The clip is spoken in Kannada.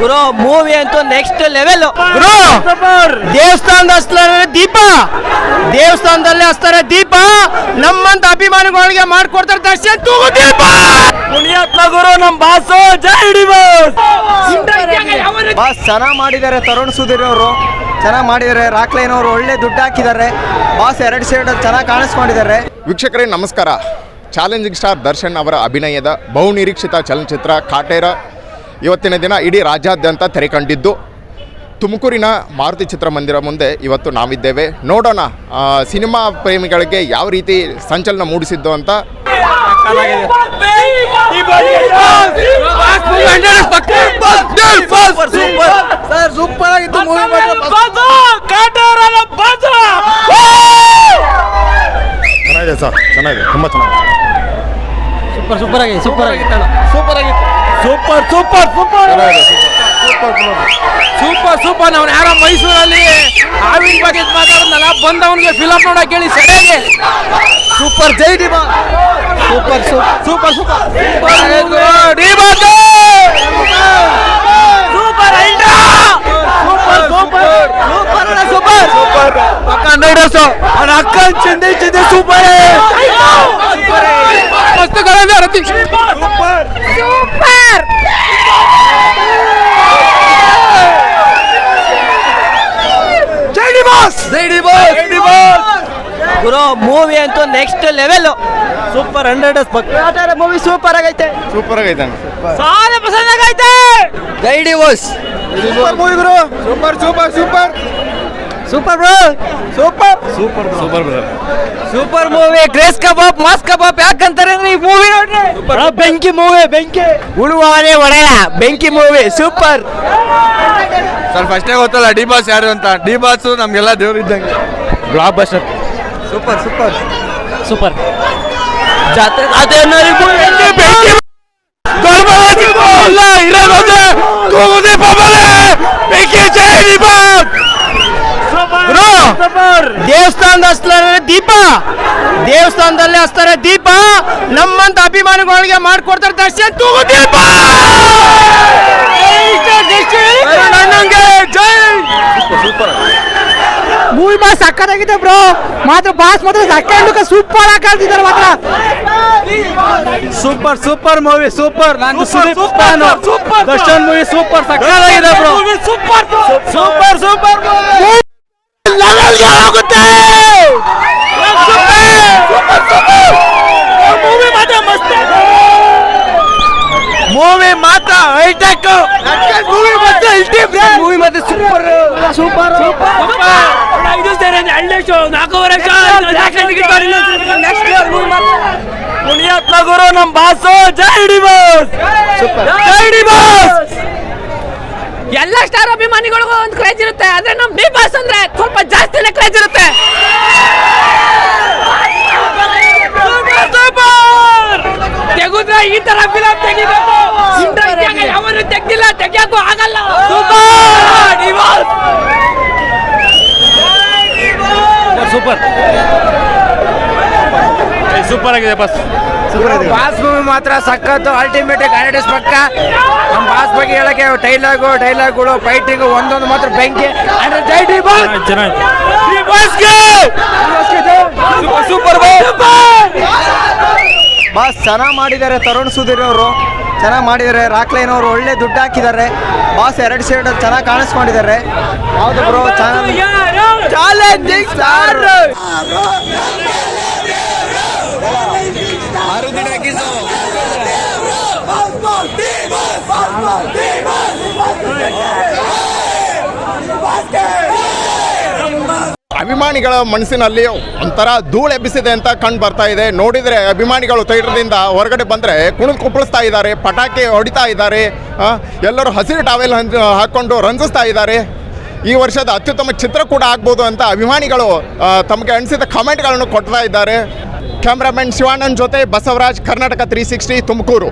ಗುರು ಮೂವಿ ಅಂತೂ ನೆಕ್ಸ್ಟ್ ಲೆವೆಲ್ ಗುರು ದೇವಸ್ಥಾನದ ಹಸ್ತಾರೆ ದೀಪ. ದೇವಸ್ಥಾನದಲ್ಲಿ ಹಸ್ತಾರೆ ದೀಪ. ನಮ್ಮಂತ ಅಭಿಮಾನಿಗಳಿಗೆ ಮಾಡ್ಕೊಡ್ತಾರೆ ದರ್ಶನ. ತೂಗು ದೀಪ. ಪುಣ್ಯಾತ್ಮ ಗುರು ನಮ್ ಬಾಸು ಜೈ ಹಿಡಿ ಬಾಸ್ ಬಾಸ್ ಚೆನ್ನಾಗಿ ಮಾಡಿದ್ದಾರೆ ತರುಣ್ ಸುಧೀರ್ ಅವರು ಚೆನ್ನಾಗಿ ಮಾಡಿದ್ದಾರೆ. ರಾಕ್ಲೈನ್ ಅವರು ಒಳ್ಳೆ ದುಡ್ಡು ಹಾಕಿದ್ದಾರೆ. ಬಾಸ್ ಎರಡು ಸೈಡ್ ಚೆನ್ನಾಗಿ ಕಾಣಿಸ್ಕೊಂಡಿದ್ದಾರೆ. ವೀಕ್ಷಕರೇ ನಮಸ್ಕಾರ. ಚಾಲೆಂಜಿಂಗ್ ಸ್ಟಾರ್ ದರ್ಶನ್ ಅವರ ಅಭಿನಯದ ಬಹುನಿರೀಕ್ಷಿತ ಚಲನಚಿತ್ರ ಕಾಟೇರ ಇವತ್ತಿನ ದಿನ ಇಡೀ ರಾಜ್ಯಾದ್ಯಂತ ತೆರೆ ಕಂಡಿದ್ದು ತುಮಕೂರಿನ ಮಾರುತಿ ಚಿತ್ರಮಂದಿರ ಮುಂದೆ ಇವತ್ತು ನಾವಿದ್ದೇವೆ. ನೋಡೋಣ ಸಿನಿಮಾ ಪ್ರೇಮಿಗಳಿಗೆ ಯಾವ ರೀತಿ ಸಂಚಲನ ಮೂಡಿಸಿದ್ದು ಅಂತ. ಸರ್ ಸೂಪರ್ ಆಗಿತ್ತು ಚೆನ್ನಾಗಿದೆ ಸರ್ ಚೆನ್ನಾಗಿದೆ ತುಂಬ ಚೆನ್ನಾಗಿದೆ. ಸೂಪರ್ ಸೂಪರ್ ಆಗಿ ಸೂಪರ್ ಆಗಿ. ಸೂಪರ್ ಆಗಿತ್ತು super super super super super ಅವ್ನು ಯಾರೋ ಮೈಸೂರಲ್ಲಿ ಆವಿನ ಬಗ್ಗೆ ಮಾತಾಡೋದಲ್ಲ ಬಂದವನಿಗೆ ಫಿಲಮ್ ನೋಡಕ್ ಹೇಳಿ ಸರಿಯಾಗಿ ಸೂಪರ್ ಜೈ ಡಿ ಬಾ super super super D boss super ಐಟಾ super super super super ಪಕ್ಕ ನೋಡೋಸ ಅವನ ಅಕ್ಕ ಚಿಂದೆ ಚಿಂದೆ ಸೂಪರ್ ಮಸ್ತ್ ಕಳೆದ ರತಿ ಸೂಪರ್ ಸೂಪರ್ ಜೈ ಡಿ ಬಾಸ್! ಜೈ ಬಾಸ್ ಜೈಡಿ ಬಾಸ್ ಗುರು ಮೂವಿ ಅಂತೂ next level super hundred movie super ಆಗೈತೆ? ಸೂಪರ್ ಆಗೈತೆ ಸಾಲ ಪಸಂದ್ ಆಗೈತೆ! ಜೈ ಡಿ ಬಾಸ್ ಸೂಪರ್ ಮೂವಿ ಗುರು. Super super super super bro super super super movie craze ಕಬಾಬ್ ಮಾಸ್ ಕಬಾಬ್ ಯಾಕಂತಾರೆ ಈ ಮೂವಿ ನೋಡ್ರಿ. ಬೆಂಕಿ ಮೂವಿ ಬೆಂಕಿ. ಉಳುವಾನೆ ಒಡೆಯ ಬೆಂಕಿ ಮೂವಿ ಸೂಪರ್ ಸರ್ ಫಸ್ಟೇ ಗೊತ್ತಲ್ಲ ಡಿ ಬಾಸ್ ಯಾರು ಅಂತ. ಡಿ ಬಾಸ್ ನಮಗೆಲ್ಲ ದೇವ್ರು ಇದ್ದಂಗೆ. Blockbuster super super super ಜಾತ್ರೆ ಬೆಂಕಿ ಇರೋದೇ ಕೂಗುದಿ ಪಬಲೆ ಬೆಂಕಿ ಜೈ ಡಿ ಬಾಸ್. ಗುರು ದೇವಸ್ಥಾನದ ಹಚ್ತಾರೆ ದೀಪ. ದೇವಸ್ಥಾನದಲ್ಲಿ ಹಚ್ತಾರೆ ದೀಪ. ನಮ್ಮಂತ ಅಭಿಮಾನಿಗಳಿಗೆ ಮಾಡ್ಕೊಡ್ತಾರೆ ದರ್ಶನ. ತೂಗು ದೀಪ ಅಣ್ಣಂಗೆ ಜೈ ಮೂವಿ ಮಾತ್ರ ಸಕ್ಕತ್ತಾಗಿದೆ ಬ್ರೋ. ಮಾತ್ರ ಬಾಸ್ ಮಾತ್ರ ಸಕ್ಕ ಸೂಪರ್ ಆಗಿ ಕಾಣ್ತಿದ್ದಾರೆ ಮಾತ್ರ. ಸೂಪರ್ ಸೂಪರ್ ಮೂವಿ ಸೂಪರ್ ನಾನು Sudeep fan super Darshan movie super ಸಕ್ಕತ್ತಾಗಿದೆ ಬ್ರೋ. ಸೂಪರ್ ಸೂಪರ್ ಸೂಪರ್ ಲೆವೆಲ್ಗೆ ಹೋಗುತ್ತೆ ಮೂವಿ ಮಾತ್ರ ಮಸ್ತ್ ಮೂವಿ ಮಾತ್ರ ಹೈಟೆಕ್. ಮೂವಿ ಮಾತ್ರ ಮೂವಿ ಮಾತ್ರ ಸೂಪರ್. ಸೂಪರ್. ಇದು ಸರ್ ಹಳ್ಳಿ ಶೋ ನಾಲ್ಕೂವರೆ ಶೋ ಪುಣ್ಯಾತ್ಮ ಗುರು ನಮ್ಮ ಬಾಸು. ಜೈ ಡಿ ಬಾಸ್ ಜೈ ಡಿ ಬಾಸ್ ಎಲ್ಲ ಸ್ಟಾರ್ ಅಭಿಮಾನಿಗಳಿಗೂ ಒಂದು ಕ್ರೇಜ್ ಇರುತ್ತೆ. ಆದ್ರೆ ನಮ್ ಬಿ ಬಾಸ್ ಅಂದ್ರೆ ಸ್ವಲ್ಪ ಜಾಸ್ತಿನೇ ಕ್ರೇಜ್ ಸೂಪರ್ ಆಗಿದೆ ಬಸ್ ಬಾಸ್ ಮೂವಿ ಮಾತ್ರ ಸಖತ್ತು ಅಲ್ಟಿಮೇಟ್ ಗಾರ್ಡಸ್ ಪಕ್ಕ. ನಮ್ಮ ಬಾಸ್ ಬಗ್ಗೆ ಹೇಳಕ್ಕೆ ಡೈಲಾಗು ಡೈಲಾಗ್ಗಳು ಫೈಟಿಂಗ್ ಒಂದೊಂದು ಮಾತ್ರ ಬೆಂಕಿ. ಅಂದ್ರೆ ಜೈ ಡಿ ಬಾಸ್ ಸೂಪರ್ ಬಾಸ್ ಚೆನ್ನಾಗಿ ಮಾಡಿದ್ದಾರೆ ತರುಣ್ ಸುಧೀರ್ ಅವರು. ಚೆನ್ನಾಗಿ ಮಾಡಿದ್ದಾರೆ. ರಾಕ್ಲೈನ್ ಅವರು ಒಳ್ಳೆ ದುಡ್ಡು ಹಾಕಿದ್ದಾರೆ. ಬಾಸ್ ಎರಡು ಸೈಡ್ ಚೆನ್ನಾಗಿ ಕಾಣಿಸ್ಕೊಂಡಿದ್ದಾರೆ. ಹೌದು ಬ್ರೋ ಚಾಲೆಂಜಿಂಗ್ ಸ್ಟಾರ್ ಅಭಿಮಾನಿಗಳ ಮನಸ್ಸಿನಲ್ಲಿ ಒಂಥರ ಧೂಳು ಎಬ್ಬಿಸಿದೆ ಅಂತ ಕಂಡು ಬರ್ತಾ ಇದೆ. ನೋಡಿದರೆ ಅಭಿಮಾನಿಗಳು ಥಿಯೇಟರ್ದಿಂದ ಹೊರಗಡೆ ಬಂದರೆ ಕುಣಿದು ಕುಪ್ಪಳಿಸ್ತಾ ಇದ್ದಾರೆ, ಪಟಾಕಿ ಹೊಡಿತಾ ಇದ್ದಾರೆ ಎಲ್ಲರೂ ಹಸಿರು ಟಾವೆಲ್ ಹಾಕ್ಕೊಂಡು ರಂಜಿಸ್ತಾ ಇದ್ದಾರೆ. ಈ ವರ್ಷದ ಅತ್ಯುತ್ತಮ ಚಿತ್ರ ಕೂಡ ಆಗ್ಬೋದು ಅಂತ ಅಭಿಮಾನಿಗಳು ತಮಗೆ ಅನಿಸಿದ ಕಾಮೆಂಟ್ಗಳನ್ನು ಕೊಡ್ತಾ ಇದ್ದಾರೆ. ಕ್ಯಾಮ್ರಾಮನ್ ಶಿವಾನಂದ್ ಜೊತೆ ಬಸವರಾಜ್, ಕರ್ನಾಟಕ ತ್ರೀ ಸಿಕ್ಸ್ಟಿ ತುಮಕೂರು.